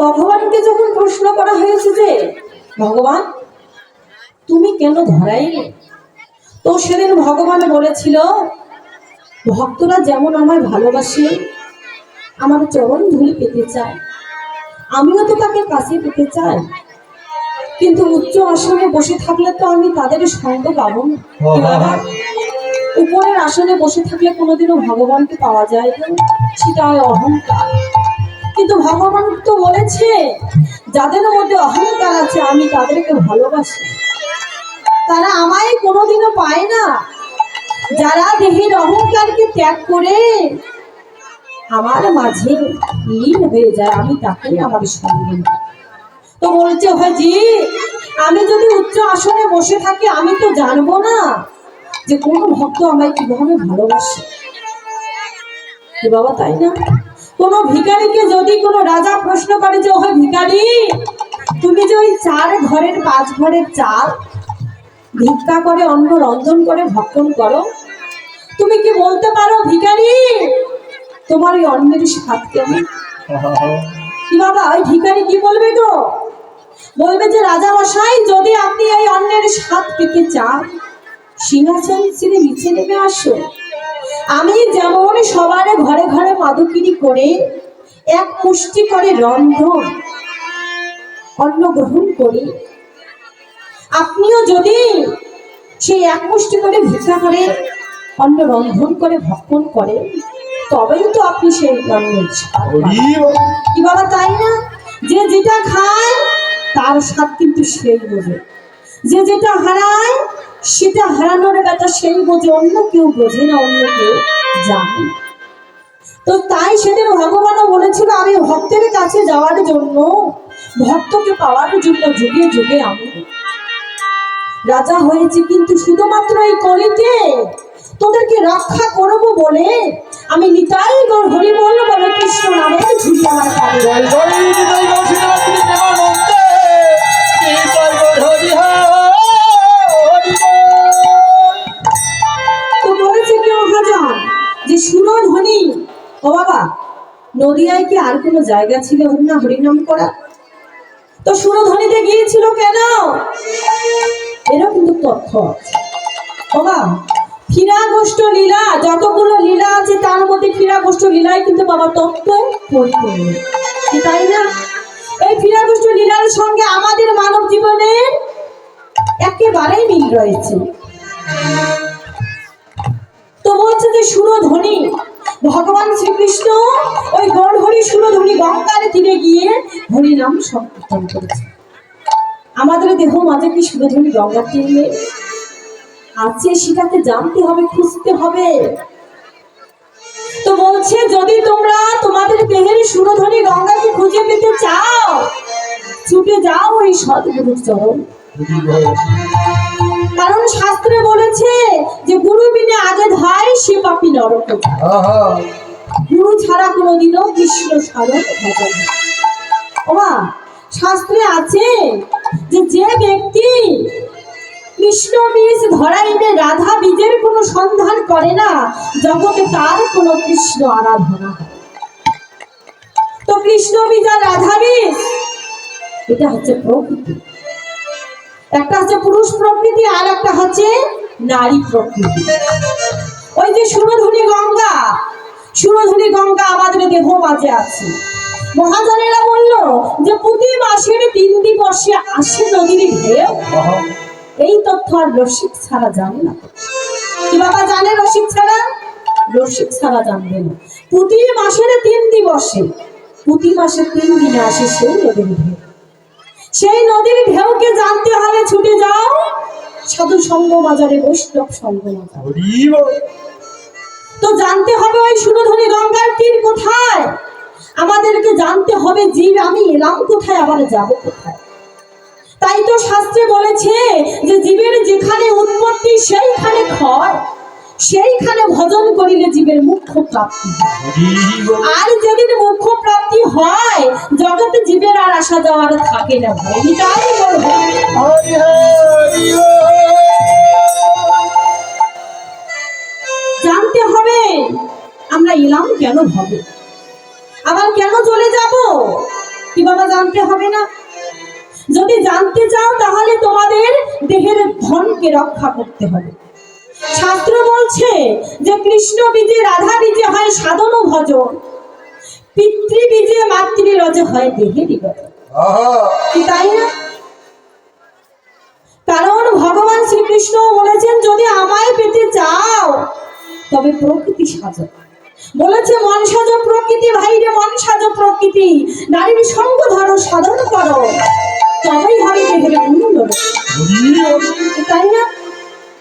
ভগবানকে যখন প্রশ্ন করা হয়েছে যে ভগবান তুমি কেন ধরাইলে? তো সেদিন ভগবান বলেছিল ভক্তরা যেমন আমায় ভালোবাসে আমার চরণ ধুলি পেতে চায়। আমিও তো তাকে কাছে পেতে চাই। কিন্তু উচ্চ আসনে বসে থাকলে তো আমি তাদের সঙ্গ পাবো না। উপরের আসনে বসে থাকলে কোনোদিনও ভগবানকে পাওয়া যায় না। সেটা অহংকার। কিন্তু ভগবান তো বলেছে, যাদের মধ্যে অহংকার আছে, আমি তাদেরকে ভালোবাসি। তারা আমায় কোনোদিনও পায় না। যারা দেহের অহংকারকে ত্যাগ করে আমার মাঝে লীন হয়ে যায়, আমি তাকে আমার সঙ্গে তো বলছে হাজি আমি যদি উচ্চ আসনে বসে থাকি, আমি তো জানব না যে কোন ভক্ত আমায় কীভাবে ভালোবাসে। বাবা, তাই না? কোন ভিখারিকে যদি কোনো রাজা প্রশ্ন করে যে, ওহে ভিখারি, তুমি যে ওই চার ঘরের পাঁচ ঘরের চাল ভিক্ষা করে অন্ন রন্ধন করে ভক্ষণ করো, তুমি কি বলতে পারো ভিখারি, তোমার ওই অন্নের স্বাদ কেমন কি বাবা, ওই ভিখারি কি বলবে গো? বলবে যে রাজা মশাই যদি আপনি এই অন্যের স্বাদ পেতে চান, সিংহাসন ছেড়ে নিচে নেমে আসো আমি যেমন সবার ঘরে ঘরে মাদুকিরি করে এক পুষ্টি করে রন্ধন অন্ন গ্রহণ করি আপনিও যদি সেই এক পুষ্টি করে ভিক্ষা করে অন্ন রন্ধন করে ভক্ষণ করে তবেই তো আপনি সেই অন্নের কি বাবা তাই না? যে যেটা খায় তার স্বাদ কিন্তু সেই বোঝে যে যেটা হারায়, সেটা হারানোর ব্যাটা সেই বোঝে, অন্য কেউ বোঝে না, অন্য কেউ জানে তো তাই সেদিন ভগবানও বলেছিল, আমি ভক্তের কাছে যাওয়ার জন্য, ভক্তকে পাওয়ার জন্য যুগে যুগে আমি রাজা হয়েছি কিন্তু শুধুমাত্র এই কলিতে, তোদেরকে রক্ষা করব বলে আমি নিতাই গৌর হরি বল কৃষ্ণ নামের ঝুলি আমার নদিয়ায় কি আর কোনো জায়গা ছিল না হরিনাম করা? তো সুরধ্বনিতে গিয়েছিল কেন? এরও কিন্তু তথ্য বাবা ফিরা গোষ্ঠ লীলা, যতগুলো লীলা আছে, তার মধ্যে ফিরা গোষ্ঠ লীলায় কিন্তু বাবা তত্ত্ব পরিপূর্ণ তাই না? এই ফিরা গোষ্ঠ লীলার সঙ্গে আমাদের মানব জীবনের একেবারেই মিল রয়েছে। তো বলছে যে সুরধ্বনি ভগবান শ্রীকৃষ্ণ, ওই গড়হরি সুরধ্বনি গঙ্গার তীরে গিয়ে হরি নাম সংকীর্তন করেছে। আমাদের দেহ মাঝে কি সুরধ্বনি গঙ্গার তীরে আছে সেটাকে জানতে হবে, খুঁজতে হবে। তো বলছে, যদি তোমরা তোমাদের দেহের সুরধ্বনি গঙ্গাকে খুঁজে পেতে চাও, ছুটে যাও ওই সদ্গুরুর চরণ। কারণ শাস্ত্রে বলেছে যে গুরু বিনে আগে ধায় সে পাপি নরক। গুরু ছাড়া কোনোদিনও কৃষ্ণ ভজন ওমা শাস্ত্রে আছে যে যে ব্যক্তি কৃষ্ণ বীজ ধরাইলে রাধা বীজের কোনো সন্ধান করে না জগতে তার কোনো কৃষ্ণ আরাধনা তো কৃষ্ণ বীজ আর রাধা বীজ এটা হচ্ছে প্রকৃতি। একটা হচ্ছে পুরুষ প্রকৃতি আর একটা হচ্ছে নারী প্রকৃতি। ওই যে সুরধুনি গঙ্গা সুরধুনি গঙ্গা আমাদের দেহ মাঝে আছে। মহাজনেরা বলল যে প্রতি মাসের তিন দিবসে আসে নদীর ঢেউ এই তথ্য আর রসিক ছাড়া জানে না। কি বাবা জানে রসিক ছাড়া? রসিক ছাড়া জানবে না। প্রতি মাসের তিন দিবসে, প্রতি মাসে তিন দিনে আসে সেই নদীর ঢেউ। সেই নদীর ঢেউকে জানতে হলে ছুটে যাও। সাধু সঙ্গ বাজারে বৈষ্ণব সঙ্গ তো জানতে হবে ওই সুরধনী গঙ্গার তীর কোথায়? আমাদেরকে জানতে হবে জীব আমি এলাম কোথায় আবার যাব কোথায়? তাই তো শাস্ত্রে বলেছে যে জীবের যেখানে উৎপত্তি সেইখানে ক্ষয়। সেইখানে ভজন করিলে জীবের মুখ্য প্রাপ্তি। আর যেদিন মুখ্য প্রাপ্তি আসা যাওয়ার থাকে না এটাই বলব জানতে হবে আমরা এলাম কেন হবে আবার কেন চলে যাব? কি বাবা জানতে হবে না? যদি জানতে চাও তাহলে তোমাদের দেহের ধনকে রক্ষা করতে হবে। শাস্ত্র বলছে যে কৃষ্ণ বীজে রাধা বীজে হয় সাধন ও ভজন পিতৃ বীজে মাতৃ রজে হয় দেহে বিগত তাই না? কারণ ভগবান শ্রীকৃষ্ণ বলেছেন যদি আমায় পেতে চাও তবে প্রকৃতি সাজ। বলেছে মন সাজ প্রকৃতি ভাইরে মন সাজ প্রকৃতি। নারীর সঙ্গ ধরো সাধন করো। তবেই হবে দেহের তাই না?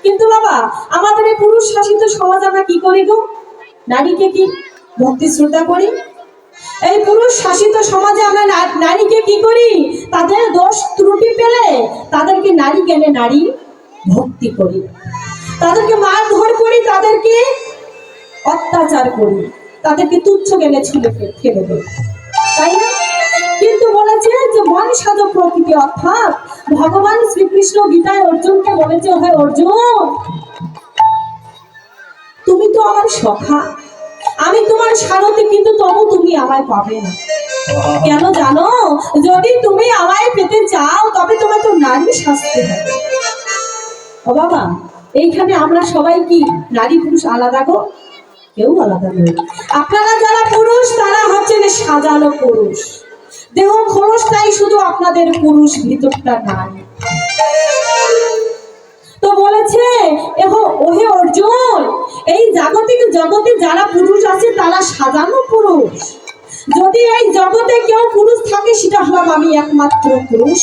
কিন্তু বাবা আমাদের পুরুষ শাসিত সমাজ আমরা কি করি গো? নারীকে কি ভক্তি শ্রদ্ধা করি? এই পুরুষ শাসিত সমাজে আমরা নারীকে কি করি? তাদের দোষ ত্রুটি পেলে তাদেরকে নারী জ্ঞানে নারী ভক্তি করি। তাদেরকে মারধর করি, তাদেরকে অত্যাচার করি। তাদেরকে তুচ্ছ জ্ঞানে ছুলে ফেলে দেয় তাই না? কিন্তু বলেছে যে মন সাধক প্রকৃতি, অর্থাৎ ভগবান শ্রীকৃষ্ণ গীতায় অর্জুনকে বলেছে, হে অর্জুন, তুমি তো আমার সখা। আমি তোমার সারথি, কিন্তু তবু তুমি আমায় পাবে না। কেন জানো? যদি তুমি আমায় পেতে চাও, তবে তোমার তো নারী শাস্তি হবে। ও বাবা, এইখানে আমরা সবাই কি? নারী, পুরুষ আলাদা গো? কেউ আলাদা নয়। আপনারা যারা পুরুষ, তারা হচ্ছেন সাজানো পুরুষ। দেহ খরচটাই শুধু আপনাদের পুরুষ, ভিতরটা তো বলেছে এহো ওহে অর্জুন এই জাগতিক জগতে যারা পুরুষ আছে তারা সাজানো পুরুষ। যদি এই জগতে কেউ পুরুষ থাকে সেটা হলাম আমি একমাত্র পুরুষ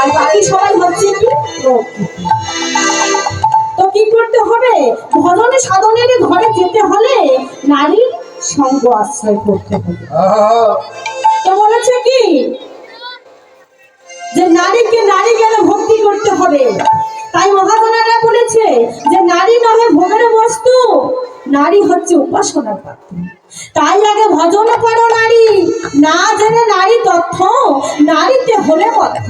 আর বাকি সবাই হচ্ছে কি? তো কি করতে হবে? ভজনে সাধনের ঘরে যেতে হলে নারীর সঙ্গ আশ্রয় করতে হবে। তো বলেছে কি? যে নারীকে নারী জ্ঞানে ভক্তি করতে হবে। তাই মহাজনেরা বলেছে যে নারী নহে ভোগের বস্তু নারী হচ্ছে উপাসনার পাত্র। তাই আগে ভজন করো নারী না জেনে নারী তথ্য নারীতে হলে পথ্য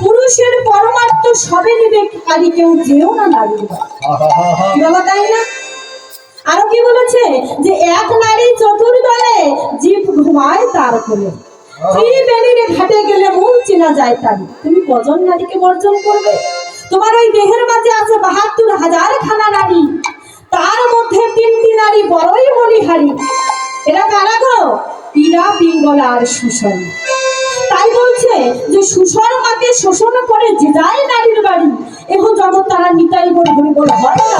পুরুষের পরমার্থ সবে নিবে কারি কেউ যেও না কি বাবা তাই না? আরও কি বলেছে যে এক নারী চতুর্দলে জীব ঘুমায় তার কোলে ত্রিবেণীর ঘাটে গেলে মন চেনা যায় তারি তুমি কজন নারীকে বর্জন করবে তোমার ওই দেহের মাঝে আছে বাহাত্তর হাজার খানা নারী তার মধ্যে তিনটি নারী বড়ই বলিহারি এরা কারা গো ইরা পিঙ্গলা আর সুষম তাই বলছে যে সুশর্মাকে শোষণ করে যে যায় নারীর বাড়ি এহ জগৎ তারা নিতাই বলে বলে হয় না